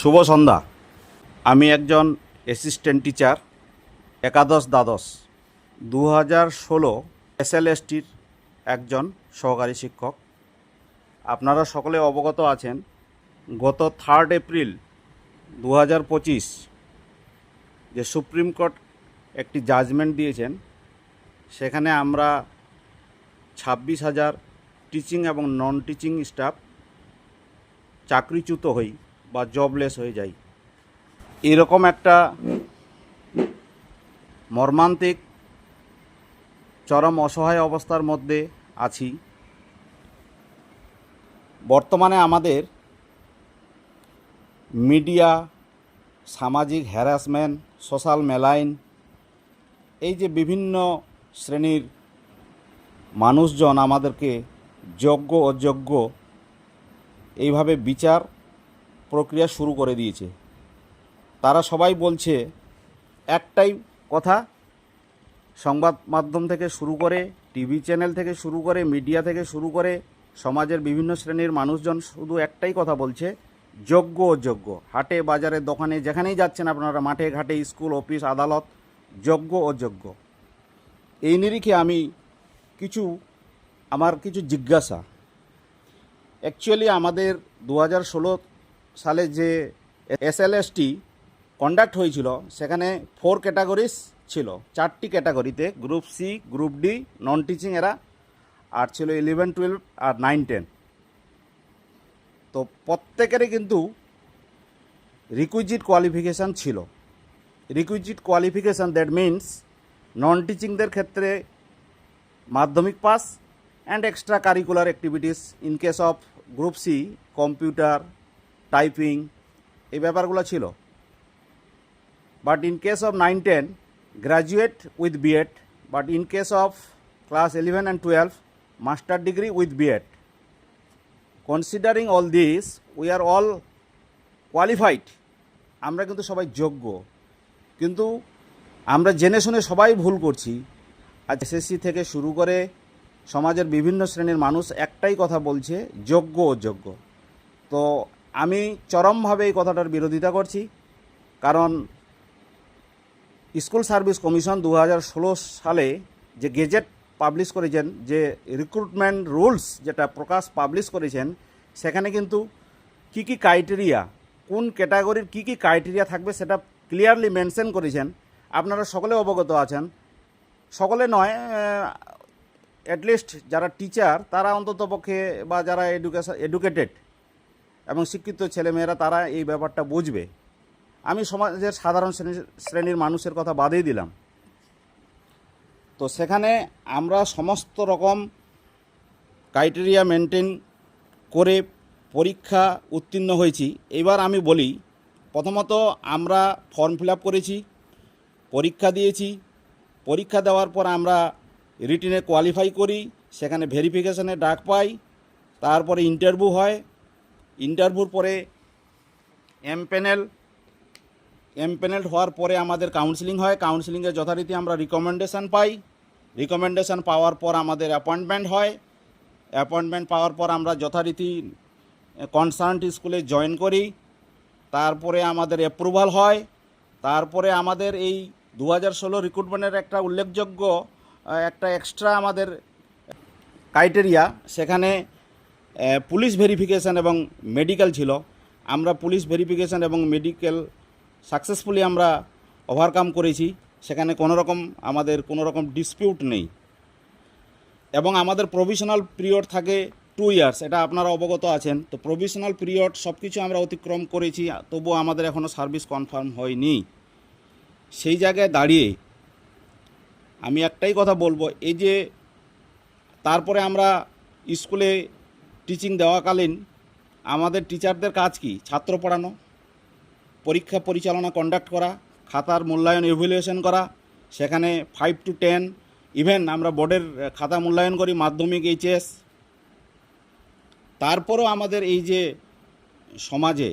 শুভ সন্ধ্যা। আমি একজন assistant teacher একাদশ দ্বাদশ দু হাজার ষোলো এসএলএসটির একজন সহকারী শিক্ষক। আপনারা সকলে অবগত আছেন, গত থার্ড এপ্রিল দু হাজার পঁচিশ যে সুপ্রিম কোর্ট একটি জাজমেন্ট দিয়েছেন। সেখানে আমরা ছাব্বিশ হাজার টিচিং এবং নন টিচিং স্টাফ চাকরিচ্যুত হই। বা জবলেস হয়ে যাই। এরকম একটা মর্মান্তিক, চরম অসহায় অবস্থার মধ্যে আছি। বর্তমানে আমাদের মিডিয়া, সামাজিক হ্যারাসমেন্ট সোশ্যাল মেলাইন এই যে বিভিন্ন শ্রেণির মানুষজন আমাদেরকে যোগ্য, অযোগ্য, এইভাবে বিচার প্রক্রিয়া শুরু করে দিয়েছে। তারা সবাই বলছে, একটাই কথা, সংবাদ মাধ্যম থেকে শুরু করে, টিভি চ্যানেল থেকে শুরু করে, মিডিয়া থেকে শুরু করে, সমাজের বিভিন্ন শ্রেণির মানুষজন শুধু একটাই কথা বলছে, যোগ্য অযোগ্য। হাটে, বাজারে, দোকানে, যেখানেই যাচ্ছেন আপনারা, মাঠে, ঘাটে, স্কুল, অফিস, আদালত, যোগ্য অযোগ্য। এই নিরিখে আমি কিছু, আমার কিছু জিজ্ঞাসা। অ্যাকচুয়ালি আমাদের দু হাজার ষোলো সালে যে এসএলএসটি কন্ডাক্ট হয়েছিল, সেখানে ফোর ক্যাটাগরিস ছিল। চারটি ক্যাটাগরিতে group C group D non teaching এরা, আর ছিল ইলেভেন টুয়েলভ আর নাইন টেন তো প্রত্যেকেরই কিন্তু রিকুইজিট কোয়ালিফিকেশান ছিল। Requisite qualification that means non টিচিংদের ক্ষেত্রে মাধ্যমিক pass and extra curricular activities in case of group C computer typing, এই ব্যাপারগুলো ছিল। But in case of nine ten graduate with BEd but in case of class eleven and twelve master degree with BEd considering all this we are all qualified আমরা কিন্তু সবাই যোগ্য। কিন্তু আমরা জেনে শুনে সবাই ভুল করছি। আজ এসএসসি থেকে শুরু করে সমাজের বিভিন্ন শ্রেণির মানুষ একটাই কথা বলছে, যোগ্য অযোগ্য। তো আমি চরমভাবে এই কথাটার বিরোধিতা করছি, কারণ স্কুল সার্ভিস কমিশন দু হাজার ষোলো সালে যে গেজেট পাবলিশ করেছেন, যে রিক্রুটমেন্ট রুলস যেটা প্রকাশ পাবলিশ করেছেন, সেখানে কিন্তু কি কি ক্রাইটেরিয়া, কোন ক্যাটাগরির কি কি ক্রাইটেরিয়া থাকবে সেটা ক্লিয়ারলি মেনশন করেছেন। আপনারা সকলে অবগত আছেন। সকলে নয় অ্যাটলিস্ট যারা টিচার তারা অন্তত পক্ষে বা যারা এডুকেশন এডুকেটেড এবং শিক্ষিত ছেলেমেয়েরা তারা এই ব্যাপারটা বুঝবে। আমি সমাজের সাধারণ শ্রেণির মানুষের কথা বাদেই দিলাম। তো সেখানে আমরা সমস্ত রকম ক্রাইটেরিয়া মেনটেন করে পরীক্ষা উত্তীর্ণ হয়েছি। এবার আমি বলি, প্রথমত আমরা ফর্ম ফিল করেছি, পরীক্ষা দিয়েছি। পরীক্ষা দেওয়ার পর আমরা রিটিনে কোয়ালিফাই করি, সেখানে ভেরিফিকেশনে ডাক পাই, তারপরে ইন্টারভিউ হয় ইন্টারভিউর পরে এম প্যানেল এম প্যানেল হওয়ার পরে আমাদের কাউন্সিলিং হয়। কাউন্সিলিংয়ে যথারীতি আমরা রিকমেন্ডেশন পাই। রিকমেন্ডেশান পাওয়ার পর আমাদের অ্যাপয়েন্টমেন্ট হয়। অ্যাপয়েন্টমেন্ট পাওয়ার পর আমরা যথারীতি কনসার্ট স্কুলে জয়েন করি। তারপরে আমাদের অ্যাপ্রুভাল হয়। তারপরে আমাদের এই দু হাজার ষোলো রিক্রুটমেন্টের একটা উল্লেখযোগ্য একটা এক্সট্রা আমাদের ক্রাইটেরিয়া সেখানে পুলিশ ভেরিফিকেশন এবং মেডিকেল ছিল। আমরা পুলিশ ভেরিফিকেশন এবং মেডিকেল সাকসেসফুলি আমরা ওভারকাম করেছি। সেখানে কোনো রকম আমাদের কোনো রকম ডিসপিউট নেই। এবং আমাদের প্রভিশনাল পিরিয়ড থাকে টু ইয়ার্স এটা আপনারা অবগত আছেন। তো প্রভিশনাল পিরিয়ড সব কিছু আমরা অতিক্রম করেছি, তবুও আমাদের এখনও সার্ভিস কনফার্ম হয়নি। সেই জায়গায় দাঁড়িয়ে আমি একটাই কথা বলব, এই যে তারপরে আমরা স্কুলে টিচিং দেওয়াকালীন আমাদের টিচারদের কাজ কি? ছাত্র পড়ানো, পরীক্ষা পরিচালনা কন্ডাক্ট করা, খাতার মূল্যায়ন ইভ্যালুয়েশন করা, সেখানে ফাইভ টু টেন ইভেন আমরা বোর্ডের খাতা মূল্যায়ন করি, মাধ্যমিক এইচএস তারপরও আমাদের এই যে সমাজে,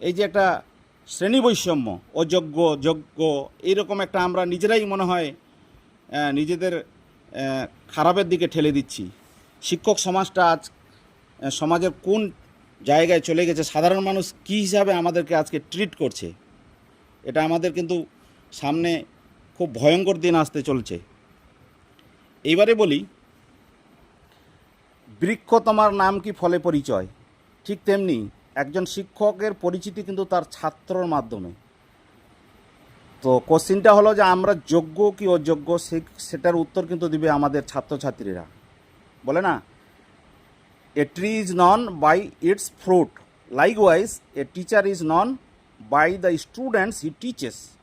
এই যে একটা শ্রেণি বৈষম্য, অযোগ্য, যোগ্য, এইরকম একটা আমরা নিজেরাই মনে হয় নিজেদের খারাপের দিকে ঠেলে দিচ্ছি। শিক্ষক সমাজটা আজ সমাজের কোন জায়গায় চলে গেছে, সাধারণ মানুষ কী হিসাবে আমাদেরকে আজকে ট্রিট করছে? এটা আমাদের কিন্তু সামনে খুব ভয়ঙ্কর দিন আসতে চলছে। এইবারে বলি, বৃক্ষ তোমার নাম কি ফলে পরিচয়? ঠিক তেমনি একজন শিক্ষকের পরিচিতি কিন্তু তার ছাত্রর মাধ্যমে। তো কোশ্চিনটা হলো যে আমরা যোগ্য কি অযোগ্য সেটার উত্তর কিন্তু দিবে আমাদের ছাত্রছাত্রীরা। বলে না? A tree is known by its fruit. Likewise, a teacher is known by the students he teaches.